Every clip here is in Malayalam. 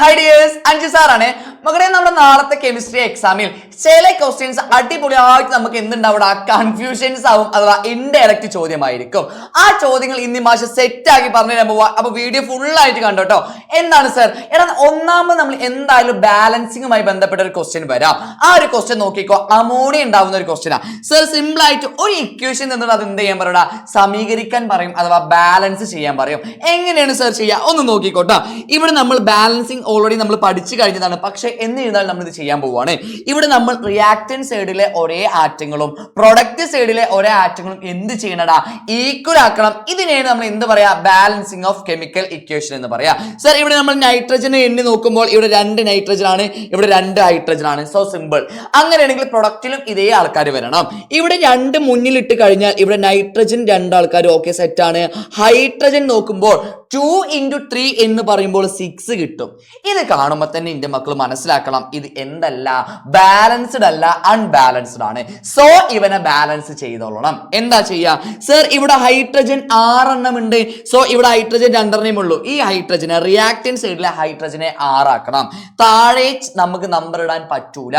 ഹൈ ഡിയേഴ്സ് അഞ്ചു സാറാണ് മകളെ നമ്മുടെ നാളത്തെ കെമിസ്ട്രി എക്സാമിൽ ചില ക്വസ്റ്റ്യൻസ് അടിപൊളിയായിട്ട് നമുക്ക് എന്തുണ്ടാവും? കൺഫ്യൂഷൻസ് ആവും അഥവാ ഇൻഡയറക്റ്റ് ചോദ്യമായിരിക്കും. ആ ചോദ്യങ്ങൾ ഇന്ന് മാഷ സെറ്റ് ആക്കി പറഞ്ഞു തരാൻ പോവാ. അപ്പൊ വീഡിയോ ഫുൾ ആയിട്ട് കണ്ടോട്ടോ എന്താണ് സർ എടാ ഒന്നാമത് നമ്മൾ എന്തായാലും ബാലൻസിങ്ങുമായി ബന്ധപ്പെട്ട ഒരു ക്വസ്റ്റ്യൻ വരാം. ആ ഒരു ക്വസ്റ്റ്യൻ നോക്കിക്കോ. അമോണിയ ഉണ്ടാവുന്ന ഒരു ക്വസ്റ്റ്യനാ സർ സിമ്പിൾ ആയിട്ട് ഒരു ഇക്വേഷൻ നിന്നിട്ട് അത് എന്ത് ചെയ്യാൻ പറയടാ? സമീകരിക്കാൻ പറയും അഥവാ ബാലൻസ് ചെയ്യാൻ പറയും. എങ്ങനെയാണ് സർ ചെയ്യുക ഒന്ന് നോക്കിക്കോട്ടോ. ഇവിടെ നമ്മൾ ബാലൻസിങ് ഓൾറെഡി നമ്മൾ പഠിച്ചു കഴിഞ്ഞതാണ്. പക്ഷെ എന്നിരുന്നാലും നമ്മൾ ഇത് ചെയ്യാൻ പോവുകയാണ്. ഇവിടെ നമ്മൾ റിയാക്ടൻ സൈഡിലെ ഒരേ ആറ്റങ്ങളും പ്രൊഡക്റ്റ് സൈഡിലെ ഒരേ ആറ്റങ്ങളും എന്ത് ചെയ്യണടാ? ഈക്വൽ ആക്കണം. ഇതിനെയാണ് നമ്മൾ എന്ത് പറയാ? ബാലൻസിങ് ഓഫ് കെമിക്കൽ ഇക്വേഷൻ എന്ന് പറയാ. സർ ഇവിടെ നമ്മൾ നൈട്രജനെ എണ്ണി നോക്കുമ്പോൾ ഇവിടെ രണ്ട് നൈട്രജൻ ആണ് ഇവിടെ രണ്ട് ഹൈഡ്രജൻ ആണ്. സോ സിമ്പിൾ അങ്ങനെയാണെങ്കിൽ പ്രൊഡക്റ്റിലും ഇതേ ആൾക്കാർ വരണം. ഇവിടെ രണ്ട് മുന്നിലിട്ട് കഴിഞ്ഞാൽ ഇവിടെ നൈട്രജൻ രണ്ട് ആൾക്കാർ ഓക്കെ സെറ്റ് ആണ്. ഹൈഡ്രജൻ നോക്കുമ്പോൾ ടു ഇന്റു ത്രീ എന്ന് പറയുമ്പോൾ സിക്സ് കിട്ടും. ഇത് കാണുമ്പോൾ തന്നെ എന്റെ മക്കൾ മനസ്സിലാക്കണം ഇത് എന്തല്ല? ബാലൻസ്ഡ് അല്ല അൺബാലൻസ്ഡ് ആണ്. സോ ഇവനെ ബാലൻസ് ചെയ്തോളണം. എന്താ ചെയ്യുക സർ ഇവിടെ ഹൈഡ്രജൻ ആറെണ്ണം ഉണ്ട്. സോ ഇവിടെ ഹൈഡ്രജൻ രണ്ടെണ്ണേ ഉള്ളൂ. ഈ ഹൈഡ്രജനെ റിയാക്റ്റൻ സൈഡിലെ ഹൈഡ്രജനെ ആറാക്കണം. താഴെ നമുക്ക് നമ്പർ ഇടാൻ പറ്റൂല.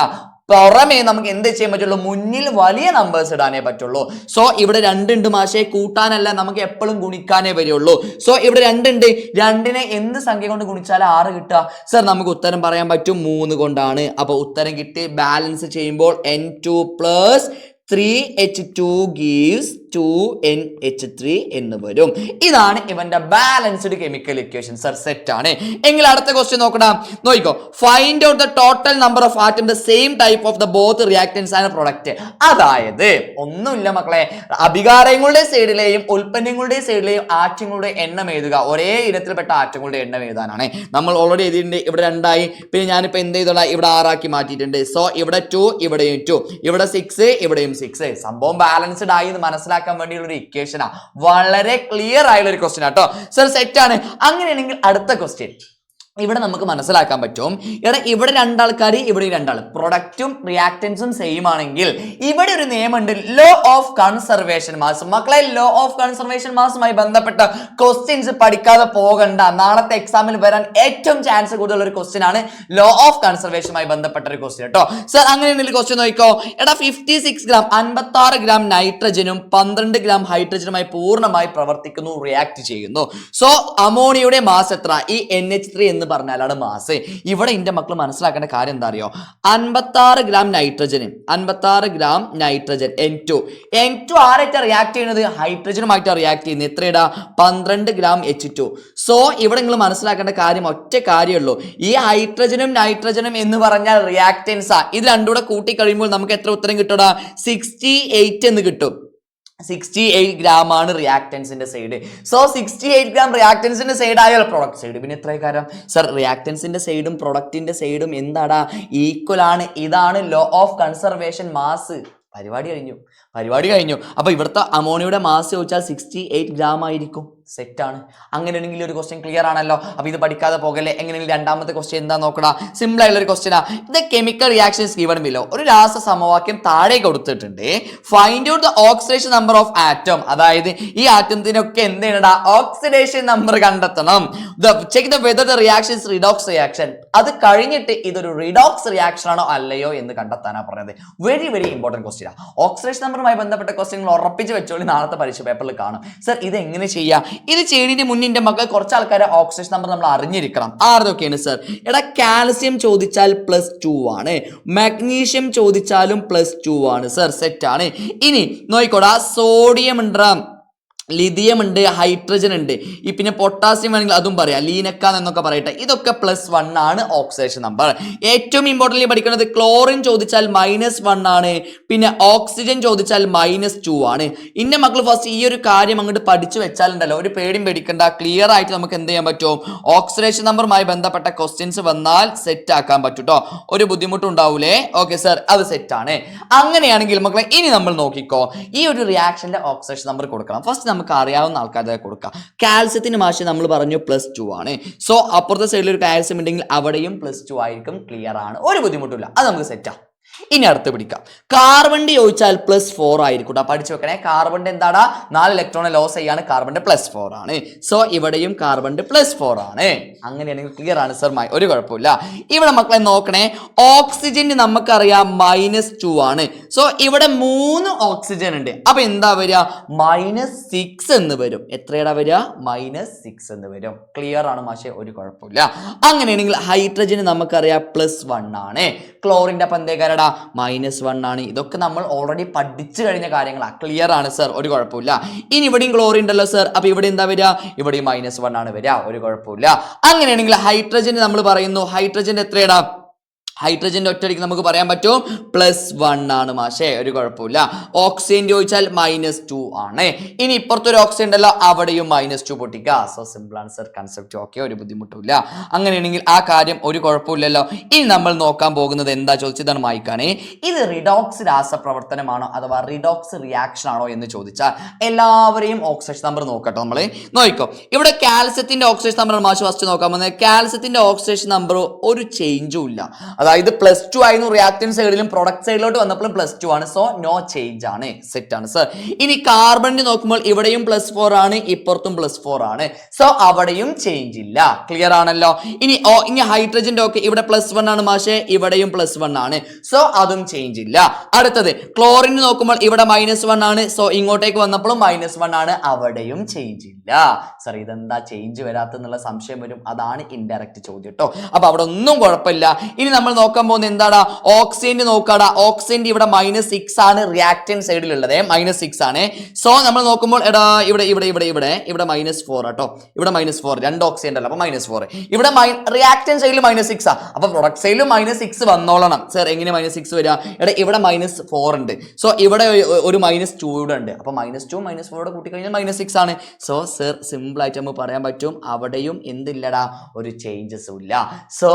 പുറമേ നമുക്ക് എന്ത് ചെയ്യാൻ പറ്റുള്ളൂ? മുന്നിൽ വലിയ നമ്പേഴ്സ് ഇടാനേ പറ്റുള്ളൂ. സോ ഇവിടെ രണ്ടുണ്ട് മാഷേ കൂട്ടാനല്ല നമുക്ക് എപ്പോഴും ഗുണിക്കാനേ വരികയുള്ളൂ സോ ഇവിടെ രണ്ടുണ്ട്. രണ്ടിനെ എന്ത് സംഖ്യ കൊണ്ട് ഗുണിച്ചാൽ ആറ് കിട്ടുക? സർ നമുക്ക് ഉത്തരം പറയാൻ പറ്റും മൂന്ന് കൊണ്ടാണ്. അപ്പൊ ഉത്തരം കിട്ടി. ബാലൻസ് ചെയ്യുമ്പോൾ N two plus three H two gives two N H three എന്ന് വരും. ഇതാണ് ഇവന്റെ balanced chemical equation sir set ആണ്. എങ്കിൽ അടുത്ത ക്വസ്റ്റ്യൻ നോക്കണം നോക്കിക്കോ. Find out the total number of atom the same type of the both reactants and product അതായത് ഒന്നുമില്ല മക്കളെ. അഭികാരങ്ങളുടെ സൈഡിലെയും ഉൽപ്പന്നങ്ങളുടെ സൈഡിലെയും ആറ്റങ്ങളുടെ എണ്ണം എഴുതുക. ഒരേ ഇനത്തിൽപ്പെട്ട ആറ്റങ്ങളുടെ എണ്ണം എഴുതാനാണ്. നമ്മൾ ഓൾറെഡി എഴുതിയിട്ടുണ്ട്. ഇവിടെ രണ്ടായി. പിന്നെ ഞാനിപ്പോൾ എന്ത് ചെയ്തോളാം? ഇവിടെ ആറാക്കി മാറ്റിയിട്ടുണ്ട്. സോ ഇവിടെ ടു ഇവിടെയും ടു ഇവിടെ സിക്സ് ഇവിടെയും സിക്സ് സംഭവം ബാലൻസ്ഡ് ആയി എന്ന് മനസ്സിലാക്കാൻ വേണ്ടിയുള്ള ഒരു ഇക്വേഷനാ വളരെ ക്ലിയർ ആയുള്ള ഒരു ക്വസ്റ്റ്യൻ ആട്ടോ സർ സെറ്റ് ആണ്. അങ്ങനെയാണെങ്കിൽ അടുത്ത ക്വസ്റ്റ്യൻ ഇവിടെ നമുക്ക് മനസ്സിലാക്കാൻ പറ്റും. എടാ ഇവിടെ രണ്ടാൾക്കാർ ഇവിടെ രണ്ടാൾ പ്രൊഡക്റ്റും റിയാക്റ്റൻസും സെയിം ആണെങ്കിൽ ഇവിടെ ഒരു നിയമമുണ്ട്. ലോ ഓഫ് കൺസർവേഷൻ മാസ് മക്കളെ ലോ ഓഫ് കൺസർവേഷൻ മാസുമായി ബന്ധപ്പെട്ട ക്വസ്റ്റ്യൻസ് പഠിക്കാതെ പോകണ്ട. നാളത്തെ എക്സാമിൽ വരാൻ ഏറ്റവും ചാൻസ് കൂടുതൽ ഒരു ക്വസ്റ്റ്യൻ ആണ് ലോ ഓഫ് കൺസർവേഷനുമായി ബന്ധപ്പെട്ട ഒരു ക്വസ്റ്റ്യൻ കേട്ടോ. സർ അങ്ങനെ അങ്ങനെയാണെങ്കിൽ ക്വസ്റ്റ്യൻ നോക്കിക്കോ. എടാ ഫിഫ്റ്റി സിക്സ് ഗ്രാം അൻപത്തി ആറ് ഗ്രാം നൈട്രജനും പന്ത്രണ്ട് ഗ്രാം ഹൈഡ്രജനുമായി പൂർണമായി പ്രവർത്തിക്കുന്നു റിയാക്ട് ചെയ്യുന്നു. സോ അമോണിയയുടെ മാസ് എത്ര? ഈ എൻ എച്ച് ത്രീ എന്ന് പറഞ്ഞാലാണ് മാസ്. ഇവിടെ എന്റെ മക്കൾ മനസ്സിലാക്കേണ്ട കാര്യം എന്താ അറിയോ? അൻപത്താറ് ഗ്രാം നൈട്രജന് അൻപത്താറ് gram nitrogen N two N two ആരായിട്ട് react ചെയ്യുന്നത്? ഹൈഡ്രജനുമായിട്ട് റിയാക്ട് ചെയ്യുന്നത്. എത്രയിടാ? പന്ത്രണ്ട് ഗ്രാം എച്ച് ടു സോ ഇവിടെ നിങ്ങൾ മനസ്സിലാക്കേണ്ട കാര്യം ഒറ്റ കാര്യമുള്ളൂ ഈ ഹൈഡ്രജനും നൈട്രജനും എന്ന് പറഞ്ഞാൽ റിയാക്റ്റൻസാ ഇത് രണ്ടുകൂടെ കൂട്ടി കഴിയുമ്പോൾ നമുക്ക് എത്ര ഉത്തരം കിട്ടും സിക്സ്റ്റി എയ്റ്റ് എന്ന് കിട്ടും. സിക്സ്റ്റി എയ്റ്റ് ഗ്രാം ആണ് റിയാക്ടൻസിന്റെ side so sixty eight gram റിയാക്ടൻസിന്റെ side ആയാൽ പ്രൊഡക്റ്റ് സൈഡ് പിന്നെ ഇത്രയും കാര്യം? സർ റിയാക്ടൻസിന്റെ സൈഡും പ്രൊഡക്റ്റിന്റെ സൈഡും എന്താടാ? ഈക്വൽ ആണ്. ഇതാണ് ലോ ഓഫ് കൺസർവേഷൻ മാസ് പരിപാടി കഴിഞ്ഞു. പരിപാടി കഴിഞ്ഞു. അപ്പൊ ഇവിടുത്തെ അമോണിയുടെ മാസ് ചോദിച്ചാൽ സിക്സ്റ്റി എയ്റ്റ് ഗ്രാം ആയിരിക്കും. സെറ്റാണ്. അങ്ങനെയാണെങ്കിൽ ഒരു ക്വസ്റ്റ്യൻ ക്ലിയർ ആണല്ലോ. അപ്പോൾ ഇത് പഠിക്കാതെ പോകല്ലേ? എങ്ങനെയെങ്കിലും രണ്ടാമത്തെ ക്വസ്റ്റ്യൻ എന്താ നോക്കടാ? സിമ്പിൾ ആയിട്ടുള്ള ഒരു ക്വസ്റ്റ്യനാ ഇത് കെമിക്കൽ റിയാക്ഷൻസ് ഗീവൺ ബിലോ ഒരു രാസ സമവാക്യം താഴെ കൊടുത്തിട്ടുണ്ട്. Find out the oxidation number of atom അതായത് ഈ ആറ്റത്തിനൊക്കെ എന്ത് ചെയ്യണടാ ഓക്സിഡേഷൻ നമ്പർ കണ്ടെത്തണം check the whether the reactions redox reaction അത് കഴിഞ്ഞിട്ട് ഇതൊരു റിഡോക്സ് റിയാക്ഷൻ ആണോ അല്ലയോ എന്ന് കണ്ടെത്താനാണ് പറഞ്ഞത്. Very very important question oxidation നമ്പറുമായി ബന്ധപ്പെട്ട ക്വസ്റ്റ്യൻ ഉറപ്പിച്ച് വെച്ചോളി. നാളത്തെ പരീക്ഷ പേപ്പറിൽ കാണും. സർ ഇത് എങ്ങനെ ചെയ്യാം? ഇത് ചെയ്യുന്നതിന് മുന്നിന്റെ മക്കൾ കുറച്ച് ആൾക്കാരെ ഓക്സിജൻ നമ്പർ നമ്മൾ അറിഞ്ഞിരിക്കണം. ആരതൊക്കെയാണ് സർ എടാ കാൽസ്യം ചോദിച്ചാൽ പ്ലസ് ടു ആണ്. മാഗ്നീഷ്യം ചോദിച്ചാലും പ്ലസ് ടു ആണ്. സർ സെറ്റ് ആണ്. ഇനി നോയിക്കോടാ സോഡിയം ഉണ്ടാ ലിഥിയം ഉണ്ട് ഹൈഡ്രജൻ ഉണ്ട് ഈ പിന്നെ പൊട്ടാസ്യം വേണമെങ്കിൽ അതും പറയാം. ലീനക്കാൻ എന്നൊക്കെ പറയട്ടെ. ഇതൊക്കെ പ്ലസ് വൺ ആണ് ഓക്സിഡേഷൻ നമ്പർ ഏറ്റവും ഇമ്പോർട്ടന്റ് പഠിക്കുന്നത് ക്ലോറിൻ ചോദിച്ചാൽ മൈനസ് വൺ ആണ്. പിന്നെ ഓക്സിജൻ ചോദിച്ചാൽ മൈനസ് ടു ആണ്. ഇന്ന മക്കൾ ഫസ്റ്റ് ഈ ഒരു കാര്യം അങ്ങോട്ട് പഠിച്ചു വെച്ചാലുണ്ടല്ലോ. ഒരു പേടിയും പേടിക്കണ്ട. ക്ലിയർ ആയിട്ട് നമുക്ക് എന്ത് ചെയ്യാൻ പറ്റും? ഓക്സിഡേഷൻ നമ്പറുമായി ബന്ധപ്പെട്ട ക്വസ്റ്റ്യൻസ് വന്നാൽ സെറ്റ് ആക്കാൻ പറ്റും കേട്ടോ ഒരു ബുദ്ധിമുട്ടും ഉണ്ടാവൂലേ ഓക്കെ സർ അത് സെറ്റാണ് അങ്ങനെയാണെങ്കിൽ മക്കളെ ഇനി നമ്മൾ നോക്കിക്കോ. ഈ ഒരു റിയാക്ഷന്റെ ഓക്സിഡേഷൻ നമ്പർ കൊടുക്കണം. ഫസ്റ്റ് നമുക്ക് അറിയാവുന്ന ആൾക്കാരെ കൊടുക്കാം. കാൽസ്യത്തിന് മാഷ് നമ്മൾ പറഞ്ഞു പ്ലസ് ടു ആണ്. സോ അപ്പുറത്തെ സൈഡിൽ ഒരു കാൽസ്യം ഉണ്ടെങ്കിൽ അവിടെയും പ്ലസ് ടു ആയിരിക്കും ക്ലിയർ ആണ്. ഒരു ബുദ്ധിമുട്ടില്ല അത് നമുക്ക് സെറ്റാ ഇനി അടുത്ത് പിടിക്കാം. കാർബണിന്റെ ചോദിച്ചാൽ പ്ലസ് ഫോർ ആയിരിക്കും. പഠിച്ചു വെക്കണേ. കാർബണിന്റെ എന്താടാ? നാല് ഇലക്ട്രോണെ ലോസ് ചെയ്യാണ്. കാർബണിന്റെ പ്ലസ് ഫോർ ആണ്. സോ ഇവിടെയും കാർബണിന്റെ പ്ലസ് ഫോർ ആണ്. അങ്ങനെയാണെങ്കിൽ ക്ലിയർ ആണ് സർ ഒരു കുഴപ്പമില്ല. ഇവിടെ മക്കളെ നോക്കണേ. ഓക്സിജൻ നമുക്കറിയാം മൈനസ് ടു ആണ്. സോ ഇവിടെ മൂന്ന് ഓക്സിജൻ ഉണ്ട്. അപ്പൊ എന്താ വരിക? മൈനസ് സിക്സ് എന്ന് വരും. എത്രയുടെ വരിക? മൈനസ് സിക്സ് എന്ന് വരും. ക്ലിയർ ആണ് മാഷെ. ഒരു കുഴപ്പമില്ല. അങ്ങനെയാണെങ്കിൽ ഹൈഡ്രജന് നമുക്കറിയാം പ്ലസ് വൺ ആണ്. ക്ലോറിന്റെ അപ്പം എന്തേക്കാരടാ മൈനസ് വൺ ആണ്. ഇതൊക്കെ നമ്മൾ ഓൾറെഡി പഠിച്ചു കഴിഞ്ഞ കാര്യങ്ങളാണ് ക്ലിയർ ആണ് സർ ഒരു കുഴപ്പമില്ല. ഇനി ഇവിടെയും ക്ലോറിൻ ഉണ്ടല്ലോ സർ അപ്പൊ ഇവിടെ എന്താ വരിക? ഇവിടെയും മൈനസ് വൺ ആണ് വരിക. ഒരു കുഴപ്പമില്ല. അങ്ങനെയാണെങ്കിൽ ഹൈഡ്രജൻ നമ്മൾ പറയുന്നു. ഹൈഡ്രജൻ എത്രയടാ? ഹൈഡ്രജന്റെ ഒറ്റയടിക്ക് നമുക്ക് പറയാൻ പറ്റും. പ്ലസ് വൺ ആണ് മാഷേ ഒരു കുഴപ്പമില്ല. ഓക്സിജൻ ചോദിച്ചാൽ മൈനസ് ടു ആണ്. ഇനി ഇപ്പുറത്തൊരു ഓക്സിജൻ ഉണ്ടല്ലോ അവിടെയും മൈനസ് ടു പൊട്ടിക്കുക. സോ സിമ്പിൾ ആണ് സർ കൺസെപ്റ്റ് ഓക്കെ ഒരു ബുദ്ധിമുട്ടില്ല അങ്ങനെയാണെങ്കിൽ ആ കാര്യം ഒരു കുഴപ്പമില്ലല്ലോ. ഇനി നമ്മൾ നോക്കാൻ പോകുന്നത് എന്താ ചോദിച്ചതാണ് വായിക്കാനേ ഇത് റിഡോക്സ് രാസപ്രവർത്തനമാണോ അഥവാ റിഡോക്സ് റിയാക്ഷൻ ആണോ എന്ന് ചോദിച്ചാൽ എല്ലാവരെയും ഓക്സിജൻ നമ്പർ നോക്കട്ടെ നമ്മൾ നോക്കിക്കോ ഇവിടെ കാൽസ്യത്തിന്റെ ഓക്സിജൻ നമ്പർ മാഷ് ഫസ്റ്റ് നോക്കാൻ പോകുന്നത്. കാൽസ്യത്തിന്റെ ഓക്സിജൻ നമ്പർ ഒരു ചേഞ്ചും ഇല്ല. അതായത് പ്ലസ് ടു ആയിരുന്നു റിയാക്ടൻ സൈഡിലും പ്രൊഡക്റ്റ് സൈഡിലോട്ട് വന്നപ്പോഴും പ്ലസ് ടു ആണ്. സോ നോ ചേഞ്ച് ആണ്. സെറ്റ് ആണ്. സർ ഇനി കാർബണിന് നോക്കുമ്പോൾ ഇവിടെയും പ്ലസ് ഫോർ ആണ് ഇപ്പുറത്തും പ്ലസ് ഫോർ ആണ്. സോ അവിടെയും ചേഞ്ച് ഇല്ല. ക്ലിയർ ആണല്ലോ? ഇനി ഓ ഇനി ഹൈഡ്രജന്റെ ഒക്കെ ഇവിടെ പ്ലസ് വൺ ആണ് മാഷെ. ഇവിടെയും പ്ലസ് വൺ ആണ്. സോ അതും ചേഞ്ച് ഇല്ല. അടുത്തത് ക്ലോറിന് നോക്കുമ്പോൾ ഇവിടെ മൈനസ് വൺ ആണ്. സോ ഇങ്ങോട്ടേക്ക് വന്നപ്പോഴും മൈനസ് വൺ ആണ്. അവിടെയും ചേഞ്ച് ഇല്ല. സർ ഇതെന്താ ചേഞ്ച് വരാത്തെന്നുള്ള സംശയം വരും. അതാണ് ഇൻഡയറക്റ്റ് ചോദ്യം കേട്ടോ അപ്പൊ അവിടെ ഒന്നും കുഴപ്പമില്ല. ഇനി നമ്മൾ നോക്കാൻ പോകുന്നത് എന്താടാ? ഓക്സിജന്റെ നോക്കാടാ. ഓക്സിജന്റെ ഇവിടെ മൈനസ് സിക്സ് ആണ് റിയാക്ടൻ സൈഡിലുള്ളത് മൈനസ് സിക്സ് ആണ്. സോ നമ്മൾ നോക്കുമ്പോൾ എടാ ഇവിടെ ഇവിടെ ഇവിടെ ഇവിടെ ഇവിടെ മൈനസ് ഫോർ ആട്ടോ. ഇവിടെ മൈനസ് ഫോർ രണ്ട് ഓക്സിജൻ അല്ല അപ്പൊ മൈനസ് ഫോർ ഇവിടെ റിയാക്ടൻ സൈഡിൽ മൈനസ് സിക്സ് ആ. അപ്പൊ പ്രൊഡക്റ്റ് സൈഡിൽ മൈനസ് സിക്സ് വന്നോളണം. സർ എങ്ങനെ മൈനസ് സിക്സ് വരിക എടാ ഇവിടെ മൈനസ് ഫോർ ഉണ്ട്. സോ ഇവിടെ ഒരു മൈനസ് ടു ഇവിടെ ഉണ്ട്. അപ്പൊ മൈനസ് ടു മൈനസ് ഫോർ കൂട്ടി കഴിഞ്ഞാൽ മൈനസ് സിക്സ് ആണ്. സോ സർ സിമ്പിൾ ആയിട്ട് നമുക്ക് പറയാൻ പറ്റും. അവിടെയും എന്തില്ലടാ? ഒരു ചേഞ്ചസും ഇല്ല. സോ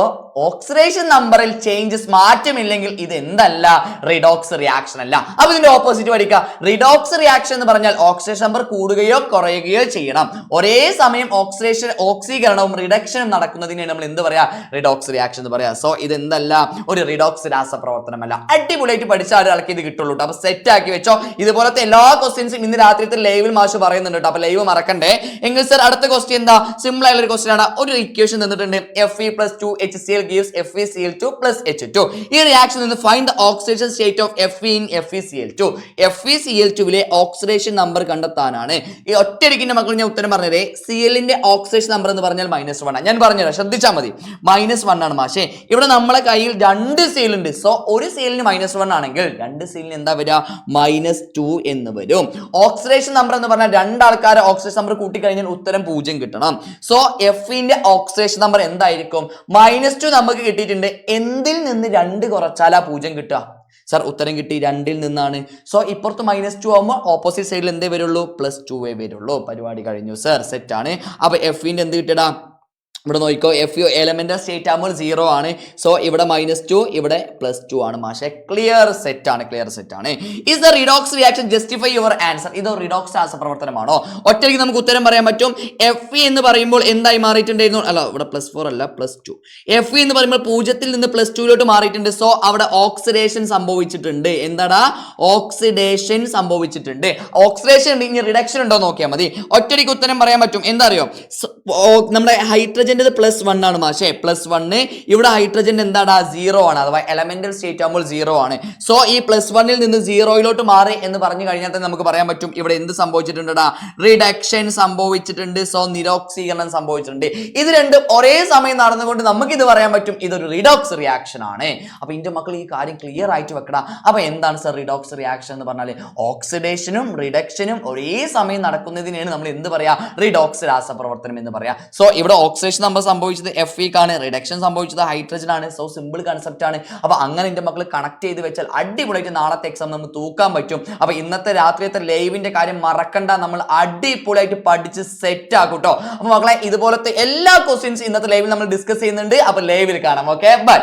ഓക്സിഡേഷൻ നമ്പറിൽ ചേഞ്ചസ് മാറ്റമില്ലെങ്കിൽ ഇത് എന്തല്ല റിഡോക്സ് റിയാക്ഷൻ അല്ല. അപ്പൊ ഇതിന്റെ ഓപ്പോസിറ്റ് പഠിക്കുക റിഡോക്സ് റിയാക്ഷൻ എന്ന് പറഞ്ഞാൽ ഓക്സിഡേഷൻ നമ്പർ കൂടുകയോ കുറയുകയോ ചെയ്യണം. ഒരേ സമയം ഓക്സിഡേഷൻ ഓക്സീകരണവും റിഡക്ഷനും നടക്കുന്നതിനെ നമ്മൾ എന്ത് പറയാ? റിഡോക്സ് റിയാക്ഷൻ എന്ന് പറയാം. സോ ഇത് എന്തല്ല ഒരു റിഡോക്സ് രാസപ്രവർത്തനമല്ല. അടിപൊളിയായിട്ട് പഠിച്ചാൽ ഒരാൾക്ക് ഇത് കിട്ടുള്ളൂ ട്ടോ. അപ്പൊ സെറ്റ് ആക്കി വെച്ചോ. ഇതുപോലത്തെ എല്ലാ ക്വസ്റ്റ്യൻസും ഇന്ന് രാത്രിത്തെ ലൈവിൽ മാഷ് പറയുന്നുണ്ട് കേട്ടോ. അപ്പൊ ലൈവ് മറക്കണ്ടേ. എങ്കിൽ സർ അടുത്ത ക്വസ്റ്റ്യൻ എന്താ? സിമ്പിൾ ആയിട്ടുള്ള ഒരു ക്വസ്റ്റ്യൻ ആണ്. ഒരു ഇക്വേഷൻ തന്നിട്ടുണ്ട്. F E plus two H C L gives F E C L two plus H two ഈ റിയാക്ഷൻ നിന്ന് find the oxidation state of F in F E C L two F E C L ടുവിലെ oxidation number കണ്ടെത്താനാണ്. ഈ ഒറ്റയടിക്കിന്റെ മക്കൾ ഞാൻ ഉത്തരം പറഞ്ഞത് സി എല്ലിന്റെ ഓക്സിഡേഷൻ നമ്പർ എന്ന് പറഞ്ഞാൽ മൈനസ് വൺ ആണ്. ഞാൻ പറഞ്ഞുതരാം ശ്രദ്ധിച്ചാൽ മതി. മൈനസ് വൺ ആണ് മാഷേ. ഇവിടെ നമ്മളെ കയ്യിൽ രണ്ട് സീൽ ഉണ്ട്. സോ ഒരു സീലിന് മൈനസ് വൺ ആണെങ്കിൽ രണ്ട് സീലിന് എന്താ വരിക മൈനസ് ടു എന്ന് വരും. ഓക്സിഡേഷൻ നമ്പർ എന്ന് പറഞ്ഞാൽ രണ്ടാൾക്കാരെ ഓക്സിഡേഷൻ നമ്പർ കൂട്ടിക്കഴിഞ്ഞാൽ ഉത്തരം പൂജ്യം കിട്ടണം. സോ എഫിന്റെ ഓക്സിഡേഷൻ നമ്പർ എന്തായിരിക്കും? മൈനസ് ടു നമുക്ക് കിട്ടിയിട്ടുണ്ട്. എന്തിൽ നിന്ന് രണ്ട് കുറച്ചാലാ പൂജ്യം കിട്ടുക. സർ ഉത്തരം കിട്ടി രണ്ടിൽ നിന്നാണ്. സോ ഇപ്പുറത്ത് മൈനസ് ടു ആകുമ്പോൾ ഓപ്പോസിറ്റ് സൈഡിൽ എന്തേ വരുള്ളൂ? പ്ലസ് ടുവേ വരുള്ളൂ. പരിപാടി കഴിഞ്ഞു. സർ സെറ്റ് ആണ്. അപ്പൊ എഫിന്റെ എന്ത് കിട്ടടാ ഇവിടെ നോക്കിക്കോ എഫ് യു എലമെന്റൽ സ്റ്റേറ്റ് ആകുമ്പോൾ സീറോ ആണ്. സോ ഇവിടെ മൈനസ് ടു ഇവിടെ പ്ലസ് ടു ആണ് മാഷെ. ക്ലിയർ സെറ്റ് ആണ് ക്ലിയർ സെറ്റ് ആണ്. Is the redox reaction justify your answer ഇത് റിഡോക്സ് രാസപ്രവർത്തനമാണോ ഒറ്റയ്ക്ക് നമുക്ക് ഉത്തരം പറയാൻ പറ്റും. എഫ് ഇ എന്ന് പറയുമ്പോൾ എന്തായി മാറിയിട്ടുണ്ടായിരുന്നു? അല്ല ഇവിടെ പ്ലസ് ഫോർ അല്ല പ്ലസ് ടു എഫ് ഇ എന്ന് പറയുമ്പോൾ പൂജ്യത്തിൽ നിന്ന് പ്ലസ് ടുവിലോട്ട് മാറിയിട്ടുണ്ട്. സോ അവിടെ ഓക്സിഡേഷൻ സംഭവിച്ചിട്ടുണ്ട്. എന്താടാ? ഓക്സിഡേഷൻ സംഭവിച്ചിട്ടുണ്ട്. ഓക്സിഡേഷൻ ഉണ്ട് ഇനി റിഡക്ഷൻ ഉണ്ടോ നോക്കിയാൽ മതി. ഒറ്റയ്ക്ക് ഉത്തരം പറയാൻ പറ്റും. എന്താ അറിയോ? നമ്മുടെ ഓ- നമ്മുടെ പ്ലസ് വൺ ആണ് മാഷേ. പ്ലസ് വണ്ണ് ഇവിടെ ഹൈഡ്രജൻ എന്താണ് സീറോ ആണ്. അഥവാ എലമെന്റൽ സ്റ്റേറ്റ് ആകുമ്പോൾ സീറോ ആണ്. സോ ഈ പ്ലസ് വണ്ണിൽ നിന്ന് സീറോയിലോട്ട് മാറി എന്ന് പറഞ്ഞു കഴിഞ്ഞാൽ തന്നെ നമുക്ക് പറയാൻ പറ്റും ഇവിടെ എന്ത് സംഭവിച്ചിട്ടുണ്ടടാ? റിഡക്ഷൻ സംഭവിച്ചിട്ടുണ്ട്. സോ നിരോക്സീകരണം സംഭവിച്ചിട്ടുണ്ട്. ഇത് രണ്ടും ഒരേ സമയം നടന്നുകൊണ്ട് നമുക്ക് ഇത് പറയാൻ പറ്റും. ഇതൊരു റിഡോക്സ് റിയാക്ഷൻ ആണ്. അപ്പൊ ഇന്റെ മക്കൾ ഈ കാര്യം ക്ലിയർ ആയിട്ട് വെക്കടാ. അപ്പൊ എന്താണ് സർ റിഡോക്സ് റിയാക്ഷൻ എന്ന് പറഞ്ഞാൽ ഓക്സിഡേഷനും റിഡക്ഷനും ഒരേ സമയം നടക്കുന്നതിനാണ് നമ്മൾ എന്ത് പറയാ? റിഡോക്സ് രാസപ്രവർത്തനം എന്ന് പറയാ. സോ ഇവിടെ ഓക്സിഡേഷൻ നമ്പർ സംഭവിച്ചത് എഫ് ആണ് റിഡക്ഷൻ സംഭവിച്ചത് ഹൈഡ്രജൻ ആണ് സോ സിമ്പിൾ കൺസെപ്റ്റ് ആണ്. അപ്പൊ അങ്ങനെ എന്റെ മക്കൾ കണക്ട് ചെയ്ത് വെച്ചാൽ അടിപൊളിയായിട്ട് നാളത്തെ എക്സാം നമുക്ക് തൂക്കാൻ പറ്റും. അപ്പൊ ഇന്നത്തെ രാത്രിയത്തെ ലൈവിന്റെ കാര്യം മറക്കണ്ട നമ്മൾ അടിപൊളിയായിട്ട് പഠിച്ച് സെറ്റ് ആക്കും കേട്ടോ അപ്പൊ മക്കളെ ഇതുപോലത്തെ എല്ലാ ക്വസ്റ്റ്യൻസ് ഇന്നത്തെ ലൈവിൽ നമ്മൾ ഡിസ്കസ് ചെയ്യുന്നുണ്ട്. അപ്പൊ ലൈവിൽ കാണാം ഓക്കെ ബൈ